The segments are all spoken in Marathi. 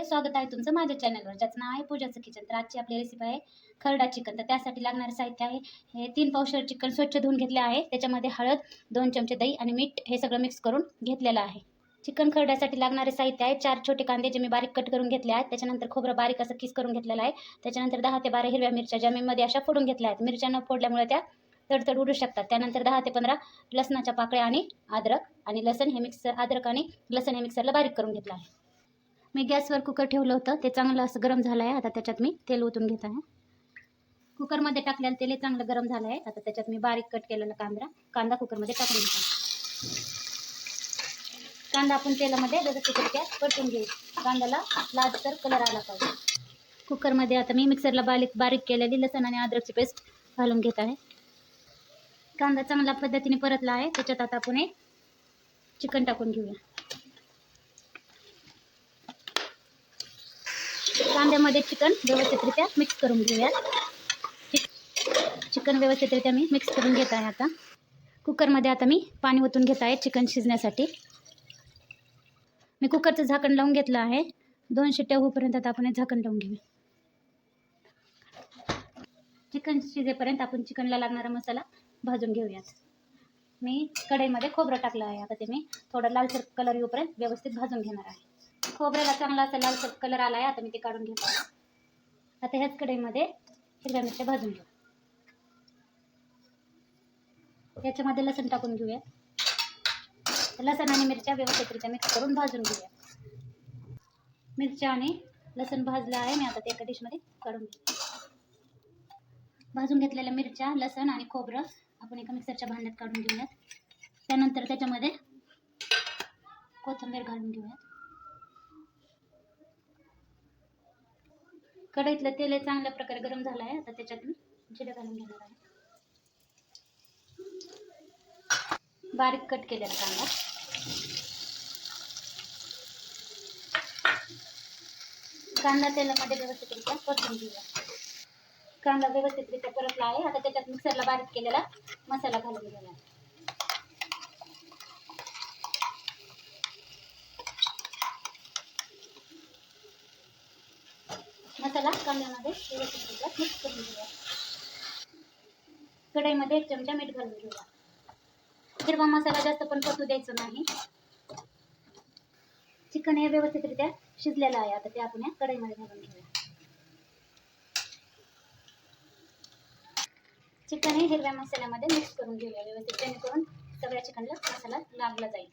हे स्वागत आहे तुमचं माझ्या चॅनलवर ज्याचं नाव आहे पूजाचं किचन तर आजची आपली रेसिपी आहे खरडा चिकन तर त्यासाठी लागणारं साहित्य आहे हे तीन पावशर चिकन स्वच्छ धुवून घेतले आहे. त्याच्यामध्ये हळद दोन चमचे दही आणि मीठ हे सगळं मिक्स करून घेतलेलं आहे. चिकन खरड्यासाठी लागणारे साहित्य आहे चार छोटे कांदे जे मी बारीक कट करून घेतले आहेत. त्याच्यानंतर खोबरं बारीक असं किस करून घेतलेलं आहे. त्याच्यानंतर दहा ते बारा हिरव्या मिरच्या ज्या मी मध्ये अशा फोडून घेतल्या आहेत. मिरच्या न फोडल्यामुळे त्या तडतड उडू शकतात. त्यानंतर दहा ते पंधरा लसणाच्या पाकळ्या आणि अद्रक आणि लसण हे मिक्सर अद्रक आणि लसण हे मिक्सरला बारीक करून घेतलं आहे. मी गॅसवर कुकर ठेवलं होतं. ते चांगलं असं गरम झालं आहे. आता त्याच्यात मी तेल ओतून घेत आहे. कुकरमध्ये टाकलेलं तेल चांगलं गरम झालं आहे. आता त्याच्यात मी बारीक कट केलेला कांदा कांदा कुकरमध्ये टाकून घेतो. कांदा आपण तेलामध्ये गॅस परतून घेऊ. कांद्याला लालसर कलर आला पाहिजे. कुकरमध्ये आता मी मिक्सरला बारीक बारीक केलेली लसण आणि अद्रकची पेस्ट घालून घेत आहे. कांदा चांगल्या पद्धतीने परतला आहे. त्याच्यात आता आपण चिकन टाकून घेऊया. कांद्यामध्ये चिकन व्यवस्थितरित्या मिक्स करून घेऊया चिकन व्यवस्थितरित्या मी मिक्स करून घेत आहे आता. कुकरमध्ये आता मी पाणी ओतून घेत आहे चिकन शिजण्यासाठी. मी कुकरचं झाकण लावून घेतलं आहे. दोन शिट्ट्या होईपर्यंत आता आपण हे झाकण लावून घेऊया. चिकन शिजेपर्यंत आपण चिकनला लागणारा मसाला भाजून घेऊयात. मी कढईमध्ये खोबरं टाकलं आहे. आता ते मी थोडं लालसर कलर येऊपर्यंत व्यवस्थित भाजून घेणार आहे. खोबऱ्याला चांगला असा लालसर कलर आला आहे आता मी ते काढून घेतो. आता ह्याच कढईमध्ये हिरव्या मिरच्या भाजून घेऊ. याच्यामध्ये लसण टाकून घेऊया. लसण आणि मिरच्या व्यवस्थितरित्या मिक्स करून भाजून घेऊया. मिरच्या आणि लसण भाजलं आहे मी आता ते एका डिशमध्ये काढून घेते. भाजून घेतलेल्या मिरच्या लसण आणि खोबरं आपण एका मिक्सरच्या भांड्यात काढून घेऊयात. त्यानंतर त्याच्यामध्ये कोथिंबीर घालून घेऊयात. कढईतलं तेल चांगल्या प्रकारे गरम झालं आहे. आता त्याच्यात मी जिरे घालून घेणार आहे. बारीक कट केलेला कांदा. कांदा तेलामध्ये व्यवस्थितरित्या परतून घेऊया. कांदा व्यवस्थितरित्या परतला आहे. आता त्याच्यात मिक्सरला बारीक केलेला मसाला घालून घेऊया मसाला कांद्यामध्ये व्यवस्थितरित्या मिक्स करून घेऊया. कढईमध्ये एक चमचा मीठ घालून घेऊया. हिरवा मसाला जास्त पण परतू द्यायचं नाही. चिकन हे व्यवस्थितरित्या शिजलेलं आहे. आता ते आपण या कढईमध्ये घालून घेऊया. चिकन हे हिरव्या मसाल्यामध्ये मिक्स करून घेऊया. व्यवस्थित जेणेकरून सगळ्या चिकनला मसाला लागला जाईल.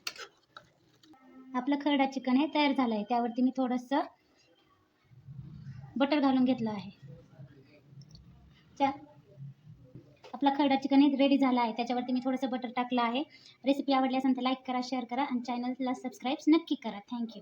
आपलं खरडा चिकन हे तयार झालं आहे त्यावरती मी थोडंसं बटर घालून घेतलं आहे. त्या आपला खरडा चिकन हे रेडी झाला आहे. त्याच्यावरती मी थोडंसं बटर टाकलं आहे. रेसिपी आवडली असेल तर लाईक करा शेअर करा आणि चॅनलला सबस्क्राईब नक्की करा. थँक्यू